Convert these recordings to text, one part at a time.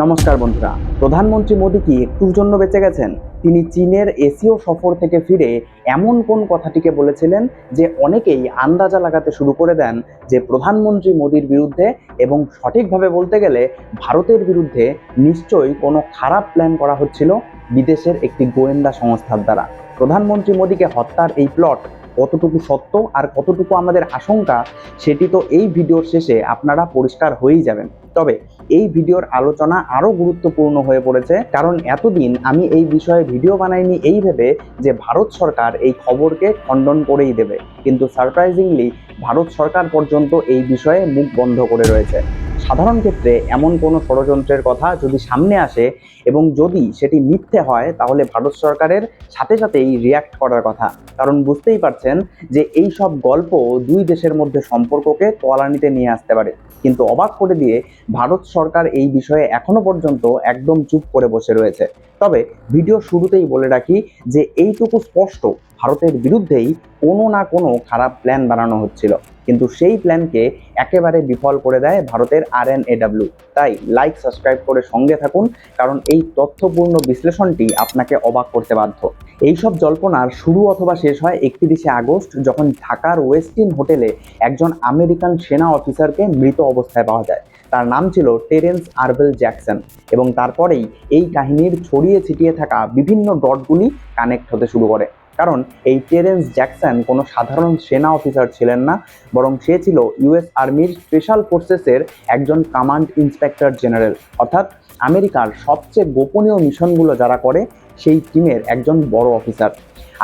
নমস্কার বন্ধুরা, প্রধানমন্ত্রী মোদী কি একটুর জন্য বেঁচে গেছেন? তিনি চীনের এশীয় সফর থেকে ফিরে এমন কোন কথাটিকে বলেছিলেন যে অনেকেই আন্দাজা লাগাতে শুরু করে দেন যে প্রধানমন্ত্রী মোদীর বিরুদ্ধে এবং সঠিকভাবে বলতে গেলে ভারতের বিরুদ্ধে নিশ্চয়ই কোনো খারাপ প্ল্যান করা হচ্ছিল বিদেশের একটি গোয়েন্দা সংস্থার দ্বারা। প্রধানমন্ত্রী মোদীকে হত্যার এই প্লট কতটুকু সত্য আর কতটুকু আমাদের আশঙ্কা, সেটি তো এই ভিডিওর শেষে আপনারা পরিষ্কার হয়েই যাবেন। তবে এই ভিডিওর আলোচনা আরও গুরুত্বপূর্ণ হয়ে পড়েছে, কারণ এতদিন আমি এই বিষয়ে ভিডিও বানাইনি এই ভেবে যে ভারত সরকার এই খবরকে খণ্ডন করেই দেবে। কিন্তু সারপ্রাইজিংলি ভারত সরকার পর্যন্ত এই বিষয়ে মুখ বন্ধ করে রয়েছে। সাধারণ ক্ষেত্রে এমন কোনো ষড়যন্ত্রের কথা যদি সামনে আসে এবং যদি সেটি মিথ্যে হয়, তাহলে ভারত সরকারের সাথে সাথেই রিয়াক্ট করার কথা। কারণ বুঝতেই পারছেন যে এই সব গল্প দুই দেশের মধ্যে সম্পর্ককে তলানিতে নিয়ে আসতে পারে। কিন্তু অবাক করে দিয়ে ভারত সরকার এই বিষয়ে এখনও পর্যন্ত একদম চুপ করে বসে রয়েছে। তবে ভিডিও শুরুতেই বলে রাখি যে এইটুকু স্পষ্ট, ভারতের বিরুদ্ধেই কোনো না কোনো খারাপ প্ল্যান বানানো হচ্ছিল। কিন্তু সেই প্ল্যানকে একেবারে বিফল করে দেয় ভারতের আর এন এডাব্লিউ তাই লাইক সাবস্ক্রাইব করে সঙ্গে থাকুন, কারণ এই তথ্যপূর্ণ বিশ্লেষণটি আপনাকে অবাক করতে বাধ্য। এইসব জল্পনার শুরু অথবা শেষ হয় একত্রিশে আগস্ট, যখন ঢাকার ওয়েস্টিন হোটেলে একজন আমেরিকান সেনা অফিসারকে মৃত অবস্থায় পাওয়া যায়। তার নাম ছিল টেরেন্স আরবেল জ্যাকসন এবং তারপরেই এই কাহিনীর ছড়িয়ে ছিটিয়ে থাকা বিভিন্ন ডটগুলি কানেক্ট হতে শুরু করে। কারণ এই টেরেন্স জ্যাকসন কোনো সাধারণ সেনা অফিসার ছিলেন না, বরং সে ছিল ইউএস আর্মির স্পেশাল ফোর্সেসের একজন কমান্ড ইন্সপেক্টর জেনারেল। অর্থাৎ আমেরিকার সবচেয়ে গোপনীয় মিশনগুলো যারা করে, সেই টিমের একজন বড় অফিসার।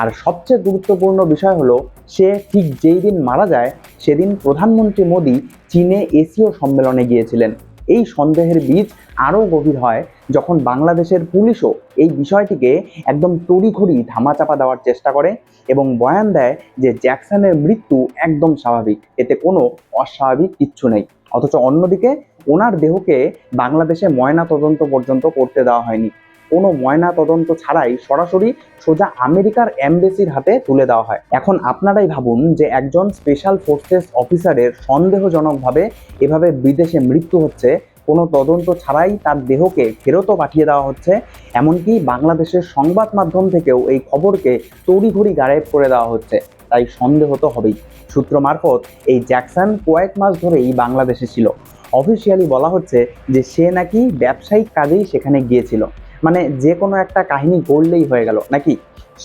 আর সবচেয়ে গুরুত্বপূর্ণ বিষয় হলো, সে ঠিক যেই দিন মারা যায়, সেদিন প্রধানমন্ত্রী মোদী চীনে এশীয় সম্মেলনে গিয়েছিলেন। এই সন্দেহের বীজ আরও গভীর হয় যখন বাংলাদেশের পুলিশও এই বিষয়টিকে একদম তড়িঘড়ি ধামাচাপা দেওয়ার চেষ্টা করে এবং বয়ান দেয় যে জ্যাকসনের মৃত্যু একদম স্বাভাবিক, এতে কোনো অস্বাভাবিক কিচ্ছু নেই। অথচ অন্যদিকে ওনার দেহকে বাংলাদেশে ময়না তদন্ত পর্যন্ত করতে দেওয়া হয়নি। কোনো ময়না তদন্ত ছাড়াই সরাসরি সোজা আমেরিকার এমবেসির হাতে তুলে দেওয়া হয়। এখন আপনারাই ভাবুন যে একজন স্পেশাল ফোর্সেস অফিসারের সন্দেহজনকভাবে এভাবে বিদেশে মৃত্যু হচ্ছে কোনো তদন্ত ছাড়াই তার দেহকে ফেরতও পাঠিয়ে দেওয়া হচ্ছে। এমনকি বাংলাদেশের সংবাদ মাধ্যম থেকেও এই খবরকে তড়িঘড়ি গায়েব করে দেওয়া হচ্ছে। তাই সন্দেহ তো হবেই। সূত্র মারফত এই জ্যাকসন কয়েক মাস ধরেই বাংলাদেশে ছিল। অফিসিয়ালি বলা হচ্ছে যে সে নাকি ব্যবসায়িক কাজেই সেখানে গিয়েছিল। মানে যে কোনো একটা কাহিনী গড়লেই হয়ে গেল, নাকি?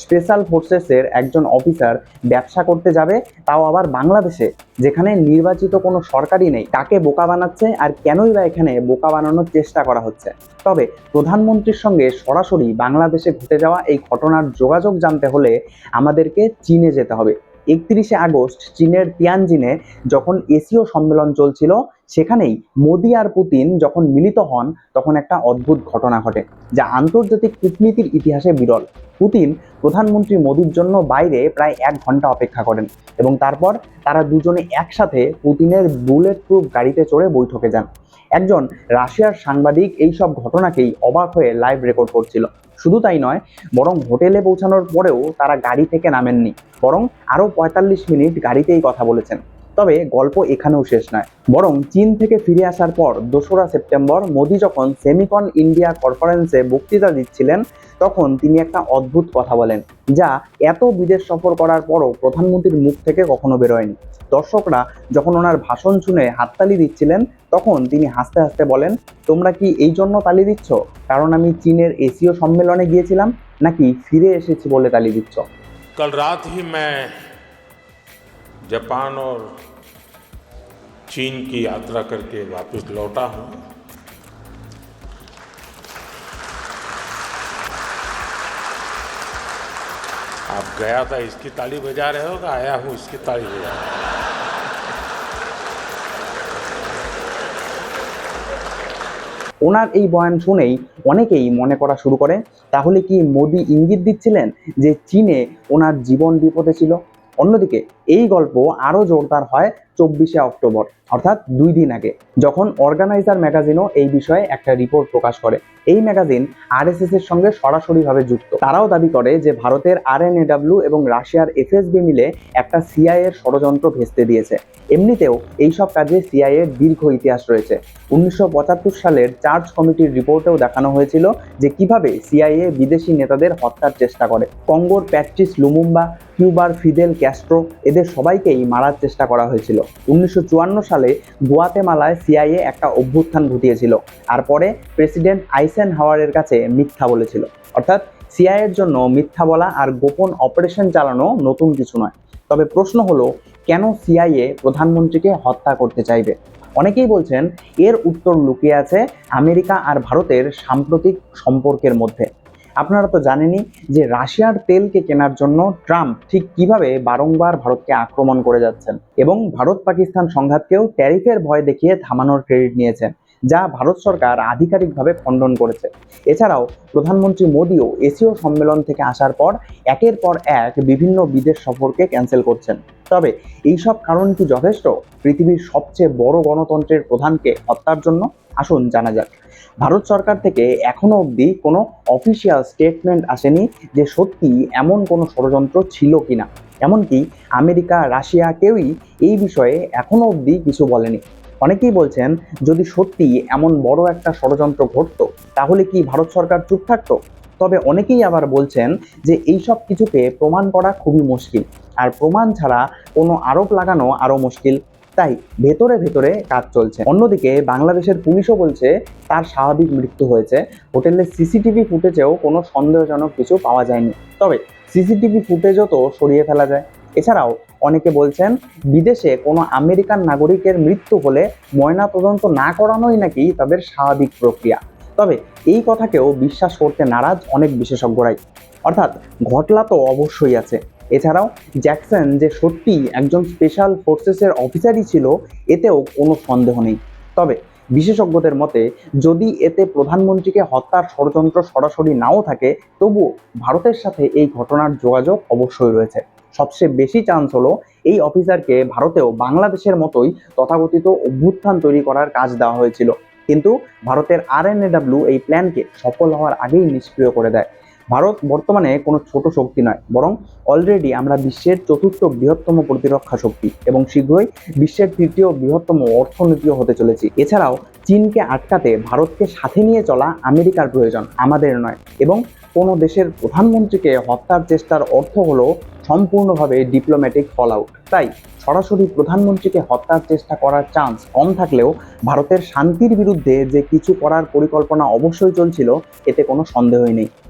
স্পেশাল ফোর্সেসের একজন অফিসার ব্যবসা করতে যাবে, তাও আবার বাংলাদেশে, যেখানে নির্বাচিত কোনো সরকারই নেই। তাকে বোকা বানাচ্ছে আর কেনই বা এখানে বোকা বানানোর চেষ্টা করা হচ্ছে? তবে প্রধানমন্ত্রীর সঙ্গে সরাসরি বাংলাদেশে ঘটে যাওয়া এই ঘটনার যোগাযোগ জানতে হলে আমাদেরকে চীনে যেতে হবে। একত্রিশে আগস্ট চীনের তিয়ানজিনে যখন এশীয় সম্মেলন চলছিল সেখানেই মোদি আর পুতিন যখন মিলিত হন, তখন একটা অদ্ভুত ঘটনা ঘটে, যা আন্তর্জাতিক কূটনীতির ইতিহাসে বিরল। পুতিন প্রধানমন্ত্রী মোদির জন্য বাইরে প্রায় এক ঘণ্টা অপেক্ষা করেন এবং তারপর তারা দুজনে একসাথে পুতিনের বুলেট প্রুফ গাড়িতে চড়ে বৈঠকে যান। একজন রাশিয়ার সাংবাদিক এই সব ঘটনাকেই অবাক হয়ে লাইভ রেকর্ড করছিল। শুধু তাই নয়, বরং হোটেলে পৌঁছানোর পরেও তারা গাড়ি থেকে নামেননি, বরং আরও পঁয়তাল্লিশ মিনিট গাড়িতেই কথা বলেছেন। তবে গল্প এখানেও শেষ নয়। বরং চীন থেকে ফিরে আসার পর দোসরা সেপ্টেম্বর মোদী যখন সেমিকন ইন্ডিয়া কনফারেন্সে বক্তৃতা দিচ্ছিলেন, তখন তিনি একটা অদ্ভুত কথা বলেন, যা এত বিদেশ সফর করার পরও প্রধানমন্ত্রীর মুখ থেকে কখনো বেরোয়নি। দর্শকরা যখন ওনার ভাষণ শুনে হাততালি দিচ্ছিলেন, তখন তিনি হাসতে হাসতে বলেন, তোমরা কি এই জন্য তালি দিচ্ছ? কারণ আমি চীনের এশীয় সম্মেলনে গিয়েছিলাম, নাকি ফিরে এসেছি বলে তালি দিচ্ছ? কাল রাত হি जापान और चीन की यात्रा करके वापस लौटा हूँ आप गया था इसकी ताली बजा रहे हो कि आया हूँ इसकी ताली बजा रहे हो ওনার এই বয়ান শুনেই অনেকেই মনে করা শুরু করে তাহলে কি মোদি ইঙ্গিত দিচ্ছিলেন যে চীনে ওনার জীবন বিপদে ছিল অন্যদিকে এই গল্প আরও জোরদার হয় চব্বিশে অক্টোবর, অর্থাৎ দুই দিন আগে, যখন অর্গানাইজার ম্যাগাজিনও এই বিষয়ে একটা রিপোর্ট প্রকাশ করে। এই ম্যাগাজিন আরএসএস এর সঙ্গে সরাসরিভাবে যুক্ত। তারাও দাবি করে যে ভারতের আরএনএডব্লিউ এবং রাশিয়ার এফএসবি মিলে একটা সিআইএ এর ষড়যন্ত্র ভেস্তে দিয়েছে। এমনিতেও এইসব কাজে সিআইএ এর দীর্ঘ ইতিহাস রয়েছে। উনিশশো পঁচাত্তর সালের চার্জ কমিটির রিপোর্টেও দেখানো হয়েছিল যে কীভাবে সিআইএ বিদেশি নেতাদের হত্যার চেষ্টা করে। কঙ্গোর প্যাট্রিস লুমুম্বা, কিউবার ফিদেল ক্যাস্ট্রো এদের সবাইকেই মারার চেষ্টা করা হয়েছিল। উনিশশো চুয়ান্ন সালে গুয়াতেমালায় সিআইএ একটা অভ্যুত্থান ঘটিয়েছিল আর পরে প্রেসিডেন্ট আইসেন হাওয়ারের কাছে মিথ্যা বলেছিল। অর্থাৎ সিআইএর জন্য মিথ্যা বলা আর গোপন অপারেশন চালানো নতুন কিছু নয়। তবে প্রশ্ন হলো, কেন সিআইএ প্রধানমন্ত্রীকে হত্যা করতে চাইবে? অনেকেই বলছেন, এর উত্তর লুকিয়ে আছে আমেরিকা আর ভারতের সাম্প্রতিক সম্পর্কের মধ্যে। আপনারা তো জানেনই যে রাশিয়ার তেলকে কেনার জন্য ট্রাম্প ঠিক কীভাবে বারংবার ভারতকে আক্রমণ করে যাচ্ছেন এবং ভারত পাকিস্তান সংঘাতকেও ট্যারিফের ভয় দেখিয়ে থামানোর ক্রেডিট নিয়েছেন, যা ভারত সরকার আধিকারিকভাবে খণ্ডন করেছে। এছাড়াও প্রধানমন্ত্রী মোদীও এশীয় সম্মেলন থেকে আসার পর একের পর এক বিভিন্ন বিদেশ সফরকে ক্যান্সেল করছেন। তবে এইসব কারণ কি যথেষ্ট? পৃথিবীর সবচেয়ে বড় গণতন্ত্রের প্রধানকে হত্যার জন্য আসুন জানা যাক। ভারত সরকার থেকে এখনও অবধি কোনো অফিসিয়াল স্টেটমেন্ট আসেনি যে সত্যি এমন কোনো ষড়যন্ত্র ছিল কিনা। এমনকি আমেরিকা, রাশিয়া কেউই এই বিষয়ে এখনও অবধি কিছু বলেনি। অনেকেই বলছেন, যদি সত্যি এমন বড় একটা ষড়যন্ত্র ঘটতো, তাহলে কি ভারত সরকার চুপ থাকতো? তবে অনেকেই আবার বলছেন যে এইসব কিছুকে প্রমাণ করা খুবই মুশকিল। আর প্রমাণ ছাড়া কোনো আরোপ লাগানো আরও মুশকিল। তাই ভেতরে ভেতরে কাজ চলছে। অন্যদিকে বাংলাদেশের পুলিশও বলছে, তার স্বাভাবিক মৃত্যু হয়েছে। হোটেলের সিসিটিভি ফুটেজেও কোনো সন্দেহজনক কিছু পাওয়া যায়নি। তবে সিসিটিভি ফুটেজও তো সরিয়ে ফেলা যায়। এছাড়াও অনেকে বলছেন, বিদেশে কোনো আমেরিকান নাগরিকের মৃত্যু হলে ময়না তদন্ত না করানোই নাকি তাদের স্বাভাবিক প্রক্রিয়া। তবে এই কথাকেও বিশ্বাস করতে নারাজ অনেক বিশেষজ্ঞরাই। অর্থাৎ ঘটলা তো অবশ্যই আছে। এছাড়াও জ্যাকসন যে সত্যি একজন স্পেশাল ফোর্সেসের অফিসারই ছিল, এতেও কোনো সন্দেহ নেই। তবে বিশেষজ্ঞদের মতে, যদি এতে প্রধানমন্ত্রীকে হত্যার ষড়যন্ত্র সরাসরি নাও থাকে, তবুও ভারতের সাথে এই ঘটনার যোগাযোগ অবশ্যই রয়েছে। সবচেয়ে বেশি চান্স হলো এই অফিসারকে ভারতেও বাংলাদেশের মতোই তথাকথিত অভ্যুত্থান তৈরি করার কাজ দেওয়া হয়েছিল। কিন্তু ভারতের আরএনএডব্লিউ এই প্ল্যানকে সফল হওয়ার আগেই নিষ্ক্রিয় করে দেয়। ভারত বর্তমানে কোনো ছোট শক্তি নয়, বরং অলরেডি আমরা বিশ্বের চতুর্থ বৃহত্তম প্রতিরক্ষা শক্তি এবং শীঘ্রই বিশ্বের তৃতীয় বৃহত্তম অর্থনীতিও হতে চলেছি। এছাড়াও চীনকে আটকাতে ভারতকে সাথে নিয়ে চলা আমেরিকার প্রয়োজন, আমাদের নয় এবং কোনো দেশের প্রধানমন্ত্রীকে হত্যার চেষ্টার অর্থ হলো সম্পূর্ণভাবে ডিপ্লোম্যাটিক ফল আউট তাই সরাসরি প্রধানমন্ত্রীকে হত্যার চেষ্টা করার চান্স কম থাকলেও ভারতের শান্তির বিরুদ্ধে যে কিছু করার পরিকল্পনা অবশ্যই চলছিল, এতে কোনো সন্দেহই নেই।